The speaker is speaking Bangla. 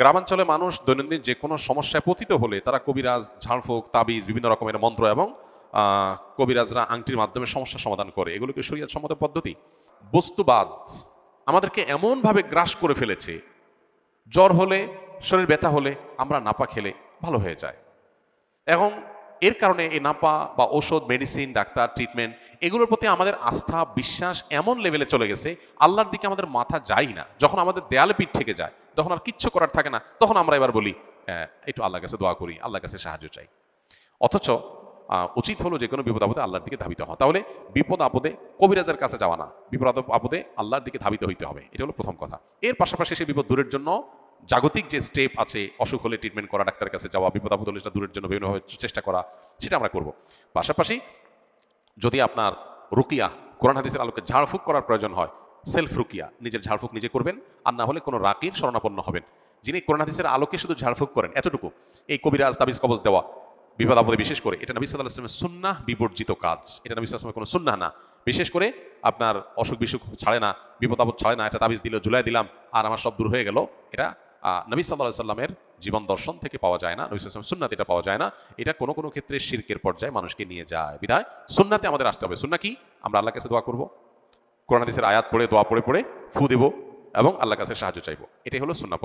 গ্রামাঞ্চলে মানুষ দৈনন্দিন যে কোনো সমস্যায় পতিত হলে তারা কবিরাজ, ঝাড়ফুঁক, তাবিজ, বিভিন্ন রকমের মন্ত্র এবং কবিরাজরা আংটির মাধ্যমে সমস্যা সমাধান করে। এগুলোকে শরীয়ত সম্মত পদ্ধতি। বস্তুবাদ আমাদেরকে এমনভাবে গ্রাস করে ফেলেছে, জ্বর হলে, শরীর ব্যথা হলে আমরা নাপা খেলে ভালো হয়ে যায়। এবং এর কারণে এই নাপা বা ওষুধ মেডিসিন, ডাক্তার, ট্রিটমেন্ট এগুলোর প্রতি আমাদের আস্থা বিশ্বাস এমন লেভেলে চলে গেছে আল্লাহর দিকে আমাদের মাথা যায় না। যখন আমাদের দেয়ালে পিঠ থেকে যায় তখন আর কিচ্ছু করার থাকে না তখন আমরা এবার বলি "হ্যাঁ, একটু আল্লাহর কাছে দোয়া করি আল্লাহর কাছে সাহায্য চাই। অথচ উচিত হলো যে কোনো বিপদ আপদে আল্লাহর দিকে ধাবিত হওয়া। তাহলে বিপদ আপদে কবিরাজের কাছে যাওয়া না বিপদ আপদে আল্লাহর দিকে ধাবিত হইতে হবে এটা হলো প্রথম কথা। এর পাশাপাশি সেই বিপদ দূরের জন্য জাগতিক যে স্টেপ আছে অসুখ হলে ট্রিটমেন্ট করা ডাক্তারের কাছে যাওয়া বিপদ আপদ হলে সেটা দূরের জন্য বিভিন্নভাবে চেষ্টা করা সেটা আমরা করব। পাশাপাশি যদি আপনার রুকিয়া কোরআন হাদিসের আলোকে ঝাড়ফুঁক করার প্রয়োজন হয় সেলফ রুকিয়া, নিজের ঝাড়ফুঁক নিজে করবেন, আর না হলে কোনো রাকির শরণাপন্ন হবেন। যিনি কোরআন হাদিসের আলোকে শুধু ঝাড়ফুঁক করেন, এতটুকু। এই কবিরাজ তাবিজ কবজ দেওয়া বিপদ আপদে বিশেষ করে, এটা নবী সাল্লাহ আসলামের সুন্নাহ বিবর্জিত কাজ। এটা নবী সাল্লামের কোনো সুন্নাহ না। বিশেষ করে আপনার অসুখ বিসুখ ছাড়ে না বিপদ আপদ ছাড়ে না, এটা তাবিজ দিল জুলাই দিলাম, আর আমার সব দূর হয়ে গেল, এটা নবী সাল্লাহ সাল্লামের জীবন দর্শন থেকে পাওয়া যায় না। নবী সাল্লাম সুন্নাত এটা পাওয়া যায় না। এটা কোনো কোনো ক্ষেত্রে শিরকের পর্যায়ে মানুষকে নিয়ে যায়। বিধায় সুন্নাতে আমাদের আসতে হবে। সুন্না কি? আমরা আল্লাহ কাছে দোয়া করব। কোরআন দেশের আয়াত পড়ে, দোয়া পড়ে পড়ে ফু দেব এবং আল্লাহ কাছে সাহায্য চাইব। এটাই হলো সুন্না পদ্ধতি।